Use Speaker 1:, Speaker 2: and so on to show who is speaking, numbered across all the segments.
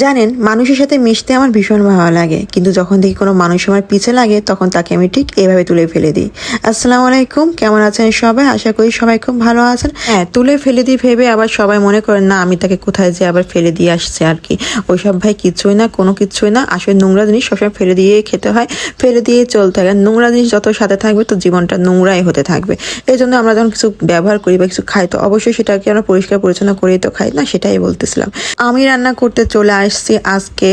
Speaker 1: জানেন, মানুষের সাথে মিশতে আমার ভীষণ ভালো লাগে, কিন্তু যখন দেখি কোনো মানুষ আমার পিছে লাগে, তখন তাকে আমি ঠিক এভাবে তুলে ফেলে দিই। আসসালামু আলাইকুম, কেমন আছেন সবাই? আশা করি সবাই খুব ভালো আছেন। হ্যাঁ তুলে ফেলে দিই ভেবে আবার সবাই মনে করেন, না, আমি তাকে কোথায় যে আবার ফেলে দিয়ে আসছে আর কি। ওইসব ভাই কিছুই না, কোনো কিছুই না। আসলে নোংরা জিনিস সবসময় ফেলে দিয়ে খেতে হয়, ফেলে দিয়ে চলতে হয়। নোংরা জিনিস যত সাথে থাকবে, তো জীবনটা নোংরাই হতে থাকবে। এই জন্য আমরা যখন কিছু ব্যবহার করি বা কিছু খাই, তো অবশ্যই সেটাকে আমরা পরিষ্কার পরিচ্ছন্ন করেই তো খাই। না, সেটাই বলতেছিলাম। আমি রান্না করতে চলে আসছি আজকে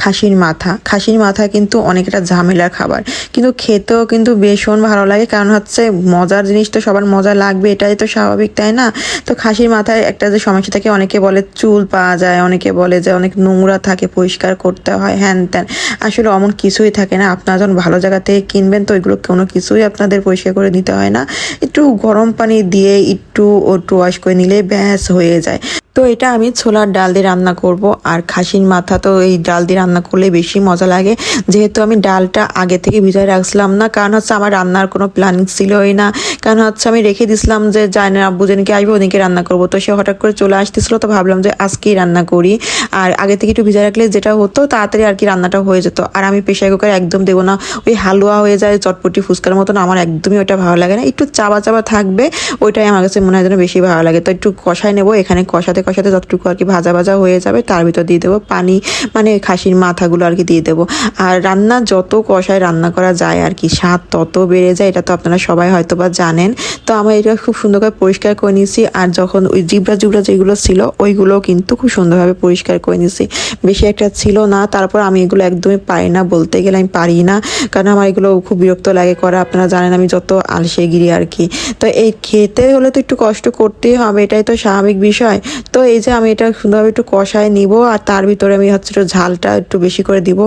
Speaker 1: খাসির মাথা। খাসির মাথা কিন্তু অনেকটা ঝামেলার খাবার। কিন্তু খেতেও কিন্তু ভীষণ ভালো লাগে, কারণ হচ্ছে মজার জিনিস তো সবার মজা লাগবে, এটাই তো স্বাভাবিক, তাই না? তো খাসির মাথায় একটা যে সমস্যা থাকে, অনেকে বলে চুল পাওয়া যায়, অনেকে বলে যে অনেক নোংরা থাকে, পরিষ্কার করতে হয়, হ্যান ত্যান। আসলে অমন কিছুই থাকে না, আপনারা যখন ভালো জায়গা থেকে কিনবেন, তো ওইগুলো কোনো কিছুই আপনাদের পরিষ্কার করে নিতে হয় না। একটু গরম পানি দিয়ে একটু একটু ওয়াশ করে নিলে ব্যাস হয়ে যায়। তো এটা আমি ছোলার ডাল দিয়ে রান্না করব। আর খাসির মাথা তো এই ডাল দিয়ে রান্না করলে বেশি মজা লাগে। যেহেতু আমি ডালটা আগে থেকে ভিজায় রাখছিলাম না, কারণ হচ্ছে আমার রান্নার কোনো প্ল্যানিং ছিলই না। কারণ হচ্ছে আমি রেখে দিছিলাম যে জানে আব্বু যেদিনকে আসবে ওদিনকে রান্না করব। তো সে হঠাৎ করে চলে আসতেছিলো, তো ভাবলাম যে আজকেই রান্না করি। আর আগে থেকে একটু ভিজায় রাখলে যেটা হতো তাড়াতাড়ি আর কি রান্নাটা হয়ে যেত। আর আমি প্রেশার কুকার একদম দেবো না। ওই হালুয়া হয়ে যায়, চটপটি ফুচকার মতন, আমার একদমই ওটা ভালো লাগে না। একটু চাবা চাবা থাকবে, ওইটাই আমার কাছে মনে হয় যেন বেশি ভালো লাগে। তো একটু কষাই নেব, এখানে কষাতে কষাতে যতটুকু আর কি ভাজা ভাজা হয়ে যাবে, তার ভিতর দিয়ে দেবো পানি মানে খাসির মাথাগুলো আর কি দিয়ে দেবো। আর রান্না যত কষায় রান্না করা যায় আর কি, স্বাদ তত বেড়ে যায়, এটা তো আপনারা সবাই হয়তো বা জানেন। তো আমার এটা খুব সুন্দর করে পরিষ্কার করে নিয়েছি, আর যখন ওই জিবরা জুবরা যেগুলো ছিল ওইগুলো কিন্তু খুব সুন্দরভাবে পরিষ্কার করে নিয়েছি। বেশি একটা ছিল না, তারপর আমি এগুলো একদমই পারি না, বলতে গেলে আমি পারি না, কারণ আমার এগুলো খুব বিরক্ত লাগে করা, আপনারা জানেন আমি যত আলসেগিরি আর কি। তো এই খেতে হলে তো একটু কষ্ট করতেই হবে, এটাই তো স্বাভাবিক বিষয়। তো এই যে আমি এটা সুন্দরভাবে একটু কষায় নিব, আর তার ভিতরে আমি হচ্ছে একটু ঝালটা একটু বেশি করে দিব।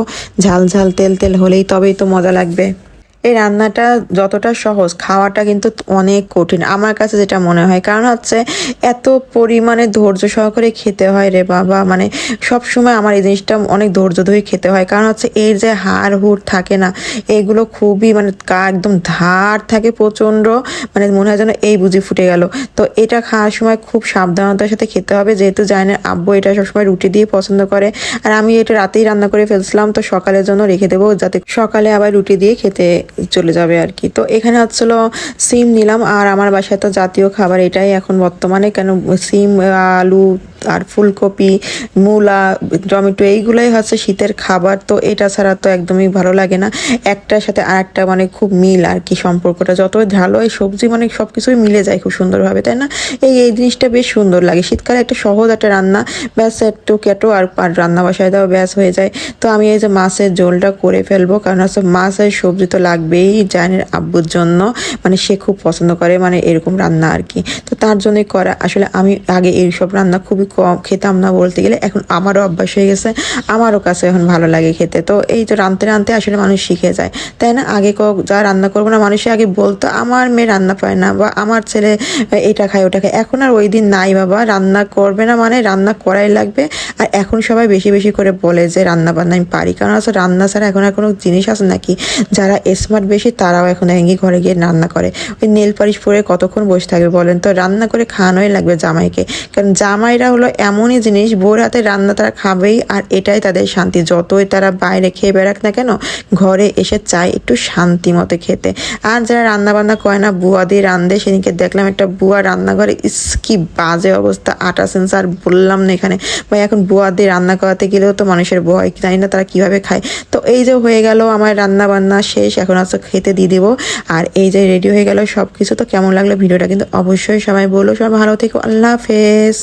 Speaker 1: ঝাল ঝাল, তেল তেল হলেই তবেই তো মজা লাগবে। এই রান্নাটা যতটা সহজ, খাওয়াটা কিন্তু অনেক কঠিন আমার কাছে যেটা মনে হয়। কারণ হচ্ছে এত পরিমাণে ধৈর্য সহকারে খেতে হয় রে বাবা মানে সব সময় আমার এই জিনিসটা অনেক ধৈর্য ধরে খেতে হয়। কারণ হচ্ছে এর যে হাড় হুড় থাকে না, এগুলো খুবই মানে একদম ধার থাকে প্রচণ্ড মানে মনে হয় যেন এই বুঝি ফুটে গেল। তো এটা খাওয়ার সময় খুব সাবধানতার সাথে খেতে হবে। যেহেতু জানি না, আব্বু এটা সবসময় রুটি দিয়ে পছন্দ করে। আর আমি এটা রাতেই রান্না করে ফেলছিলাম, তো সকালের জন্য রেখে দেবো যাতে সকালে আবার রুটি দিয়ে খেতে চলে যাবে আর কি। তো এখানে হচ্ছিল সিম নিলাম আর আমার বাসায় তো জাতীয় খাবার এটাই এখন বর্তমানে, কেন সিম, আলু আর ফুলকপি, মূলা, টমেটো এইগুলোই হচ্ছে শীতের খাবার। তো এটা ছাড়া তো একদমই ভালো লাগে না। একটার সাথে আর একটা মানে খুব মিল আর কি সম্পর্কটা। যত ঝালো এই সবজি মানে সব কিছুই মিলে যায় খুব সুন্দরভাবে, তাই না? এই এই জিনিসটা বেশ সুন্দর লাগে। শীতকালে একটা সহজ একটা রান্না, ব্যাস একটু কেটো আর রান্না বসায় দাও, ব্যাস হয়ে যায়। তো আমি এই যে মাছের ঝোলটা করে ফেলব, কারণ হচ্ছে মাছের সবজি তো লাগবেই জানের আব্বুর জন্য। মানে সে খুব পছন্দ করে মানে এরকম রান্না আর কি। তো তার জন্যই করা। আসলে আমি আগে এইসব রান্না খুবই কম খেতাম না বলতে গেলে, এখন আমারও অভ্যাস হয়ে গেছে। আমারও কাছে এখন ভালো লাগে খেতে। তো এই তো রানতে রানতে আসলে মানুষ শিখে যায়। তাই না? আগে ক- যা রান্না করব না, মানুষে আগে বলতো, আমার মেয়ে রান্না পায় না বা আমার ছেলে এটা খায়, ওটা খায়। এখন আর ওই দিন নাই বাবা। রান্না করবে না মানে রান্না করাই লাগবে। আর এখন সবাই বেশি বেশি করে বলে যে, রান্না বান্না আমি পারি। কারণ আসলে রান্না ছাড়া এখন আর কোনো জিনিস আছে নাকি? যারা স্মার্ট বেশি, তারাও এখন ভেঙে ঘরে গিয়ে রান্না করে। ওই নেল পালিশ পরে কতক্ষণ বসে থাকবে বলেন তো? রান্না করে খাওয়ানোই লাগবে জামাইকে। কারণ জামাইরা হলো এমনই জিনিস, ভোর হাতে রান্না তারা খাবেই আর এটাই তাদের শান্তি। যতই তারা বাইরে খেয়ে বেড়াক না কেন, ঘরে এসে চায় একটু শান্তি মতো খেতে। আর যারা রান্না বান্না করে না, বুয়া দিয়ে রান্ধে সেদিনকে দেখলাম একটা বুয়া রান্নাঘরে, ইস কি বাজে অবস্থা, আটা সেন্সার বললাম না এখানে। ভাই, এখন বুয়া দিয়ে রান্না করাতে গেলেও তো মানুষের ভয় জানি না? তারা কীভাবে খায়? তো এই যে হয়ে গেল আমার রান্না বান্না শেষ, এখন আজকে খেতে দিয়ে দেবো। আর এই যে রেডি হয়ে গেল সব কিছু তো কেমন লাগল ভিডিওটা কিন্তু অবশ্যই সবাই বলো। সবাই ভালো থেকো, আল্লাহ হাফেজ।